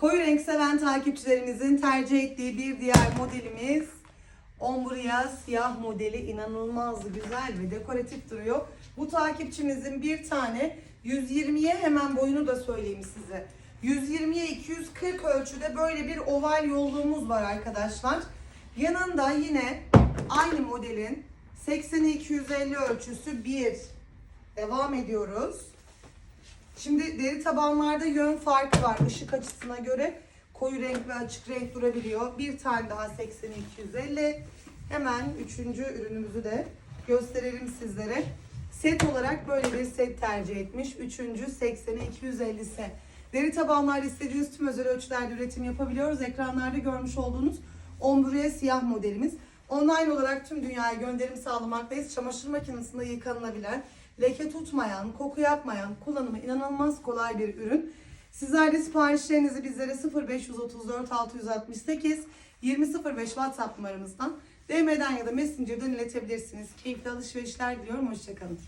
Koyu renk seven takipçilerimizin tercih ettiği bir diğer modelimiz Ombriya siyah modeli inanılmaz güzel ve dekoratif duruyor. Bu takipçimizin bir tane 120'ye hemen boyunu da söyleyeyim size. 120'ye 240 ölçüde böyle bir oval yolluğumuz var arkadaşlar. Yanında yine aynı modelin 80'e 250 ölçüsü bir. Devam ediyoruz. Şimdi deri tabanlarda yön farkı var. Işık açısına göre koyu renk ve açık renk durabiliyor. Bir tane daha 80 250. Hemen üçüncü ürünümüzü de gösterelim sizlere. Set olarak böyle bir set tercih etmiş. Üçüncü 80 250'si. Deri tabanlarda istediğiniz tüm özel ölçülerde üretim yapabiliyoruz. Ekranlarda görmüş olduğunuz ombraya siyah modelimiz. Online olarak tüm dünyaya gönderim sağlamaktayız. Çamaşır makinesinde yıkanılabilen, leke tutmayan, koku yapmayan, kullanımı inanılmaz kolay bir ürün. Sizler de siparişlerinizi bizlere 0534 668 2005 WhatsApp numaramızdan DM'den ya da Messenger'dan iletebilirsiniz. Keyifli alışverişler diliyorum. Hoşçakalın.